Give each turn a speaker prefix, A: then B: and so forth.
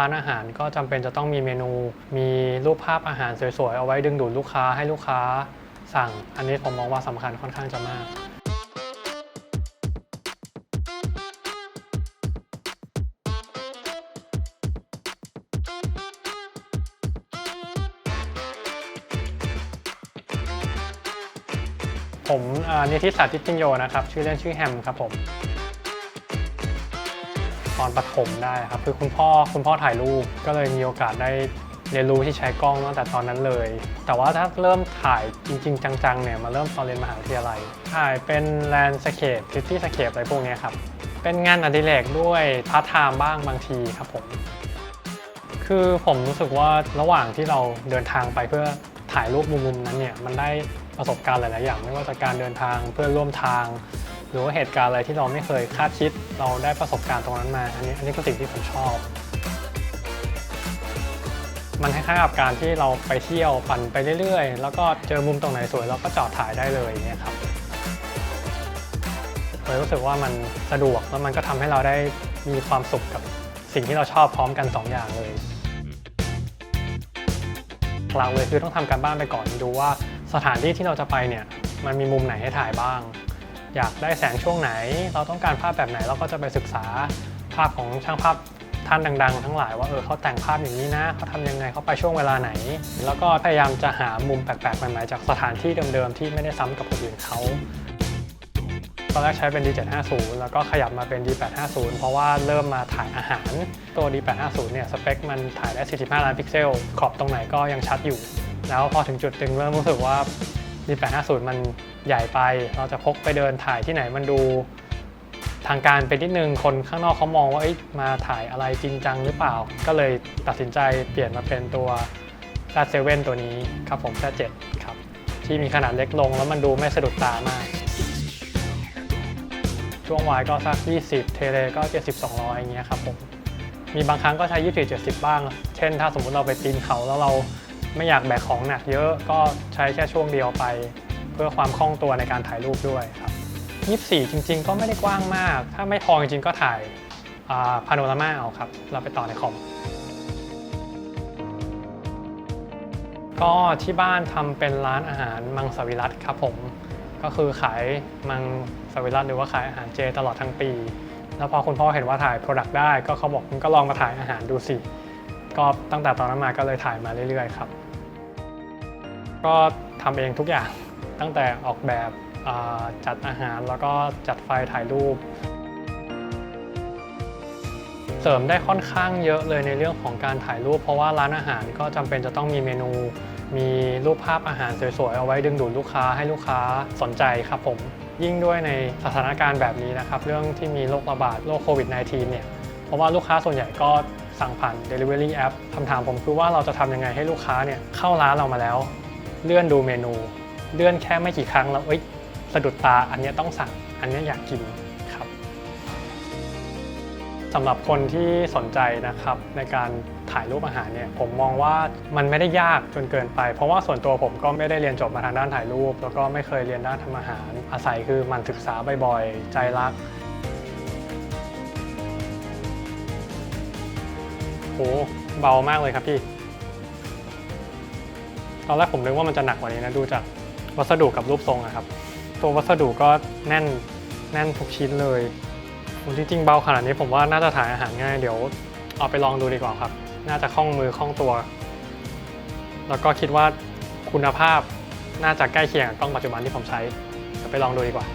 A: ร้านอาหารก็จำเป็นจะต้องมีเมนู มีรูปภาพอาหารสวยๆ เอาไว้ดึงดูดลูกค้าให้ลูกค้าสั่ง อันนี้ผมมองว่าสำคัญค่อนข้างจะมาก ผมนิติศาสตร์ทิตินโยนะครับ ชื่อเล่นชื่อแฮมครับผม ตอนประถมได้ครับคือคุณพ่อคุณพ่อถ่ายรูปก็เลยมีโอกาสได้เรียนรู้ที่ใช้กล้องตั้งแต่ตอนนั้นเลย แต่ว่าถ้าเริ่มถ่ายจริง ๆ จังๆเนี่ยมาเริ่มตอนเรียนมหาวิทยาลัย ถ่ายเป็นแลนด์สเคปซิตี้สเคปอะไรพวกนี้ครับ เป็นงานอดิเรกด้วยพาร์ทไทม์บ้างบางทีครับผม คือผมรู้สึกว่าระหว่างที่เราเดินทางไปเพื่อถ่ายรูปมุมๆนั้นเนี่ยมันได้ประสบการณ์หลาย ๆ อย่าง ไม่ว่าจะการเดินทางเพื่อนร่วมทาง หรือว่าเหตุการณ์อะไรที่เราไม่เคยคาดคิด เราได้ประสบการณ์ตรงนั้นมา อันนี้อันนี้คือสิ่งที่ผมชอบ มันคล้ายๆกับการที่เราไปเที่ยวปั่นไปเรื่อยๆ แล้วก็เจอมุมตรงไหนสวยเราก็จอดถ่ายได้เลยเนี่ยครับเลยรู้สึกว่ามันสะดวกแล้วมันก็ทำให้เราได้มีความสุขกับสิ่งที่เราชอบพร้อมกันสองอย่างเลยหลักเลยคือต้องทำการบ้านไปก่อนดูว่าสถานที่ที่เราจะไปเนี่ยมันมีมุมไหนให้ถ่ายบ้าง อยากได้แสงช่วงไหน เราต้องการภาพแบบไหนเราก็จะไปศึกษาภาพของช่างภาพท่านดัง ๆ ทั้งหลายว่าเออเขาแต่งภาพอย่างนี้นะเขาทำยังไงเขาไปช่วงเวลาไหน แล้วก็พยายามจะหามุมแปลกๆใหม่ๆจากสถานที่เดิมๆที่ไม่ได้ซ้ำกับคนอื่นเขาตอนแรกใช้เป็น D750 แล้วก็ขยับมาเป็น D850 เพราะว่าเริ่มมาถ่ายอาหาร ตัว D850 เนี่ยสเปคมันถ่ายได้ 45 ล้านพิกเซล ขอบตรงไหนก็ยังชัดอยู่ แล้วพอถึงจุดหนึ่งเริ่มรู้สึกว่า D850 มันใหญ่ไป เราจะพกไปเดินถ่ายที่ไหนมันดูทางการไปนิดนึง คนข้างนอกเขามองว่ามาถ่ายอะไรจริงจังหรือเปล่า ก็เลยตัดสินใจเปลี่ยนมาเป็นตัว Z7 ตัวนี้ครับผม Z7 ครับ ที่มีขนาดเล็กลงแล้วมันดูไม่สะดุดตามาก ช่วงวายก็สัก 20 เทเลก็ 70 200อย่างเงี้ยครับผม มีบางครั้งก็ใช้ 24 70 บ้าง เช่นถ้าสมมุติเราไปปีนเขาแล้วเรา ไม่อยากแบกของหนักเยอะก็ใช้แค่ช่วงเดียวไป เพื่อความคล่องตัวในการถ่ายรูปด้วยครับ24 จริง ๆ ก็ไม่ได้กว้างมาก ถ้าไม่พอจริงๆก็ถ่ายพาโนรามาเอาครับ เราไปต่อในคอมก็ที่บ้านทำเป็นร้านอาหารมังสวิรัตครับผม ก็คือขายมังสวิรัตหรือว่าขายอาหารเจตลอดทั้งปี แล้วพอคุณพ่อเห็นว่าถ่ายโปรดักต์ได้ ก็เขาบอกก็ลองมาถ่ายอาหารดูสิ ก็ตั้งแต่ตอนนั้นมาก็เลยถ่ายมาเรื่อยๆครับ ก็ทำเองทุกอย่างตั้งแต่ออกแบบจัดอาหารแล้วก็จัดไฟล์ถ่ายรูป เสริมได้ค่อนข้างเยอะเลยในเรื่องของการถ่ายรูป เพราะว่าร้านอาหารก็จำเป็นจะต้องมีเมนู มีรูปภาพอาหารสวยๆ เอาไว้ดึงดูดลูกค้าให้ลูกค้าสนใจครับผม ยิ่งด้วยในสถานการณ์แบบนี้นะครับ เรื่องที่มีโรคระบาดโรคโควิด -19 เนี่ยเพราะว่าลูกค้าส่วนใหญ่ก็สั่งผ่าน Delivery App คำถามผมคือว่าเราจะทำยังไงให้ลูกค้าเนี่ยเข้าร้านเรามาแล้ว เลื่อนดูเมนู เลื่อนแค่ไม่กี่ครั้งแล้วเอ้ยสะดุดตาอันนี้ต้องสั่งอันนี้อยากกินครับสำหรับคนที่สนใจนะครับในการถ่ายรูปอาหารเนี่ยผมมองว่ามันไม่ได้ยากจนเกินไป เพราะว่าส่วนตัวผมก็ไม่ได้เรียนจบมาทางด้านถ่ายรูป แล้วก็ไม่เคยเรียนด้านทำอาหาร อาศัยคือมันศึกษาบ่อยๆ ใจรักโหเบามากเลยครับพี่ ตอนแรกผมนึกว่ามันจะหนักกว่านี้นะดูจากวัสดุกับรูปทรงอะครับ ตัววัสดุก็แน่นแน่นทุกชิ้นเลยจริงๆเบาขนาดนี้ผมว่าน่าจะถ่ายอาหารง่ายเดี๋ยวเอาไปลองดูดีกว่าครับ น่าจะคล่องมือคล่องตัว แล้วก็คิดว่าคุณภาพน่าจะใกล้เคียงกับกล้องปัจจุบันที่ผมใช้เดี๋ยวไปลองดูดีกว่า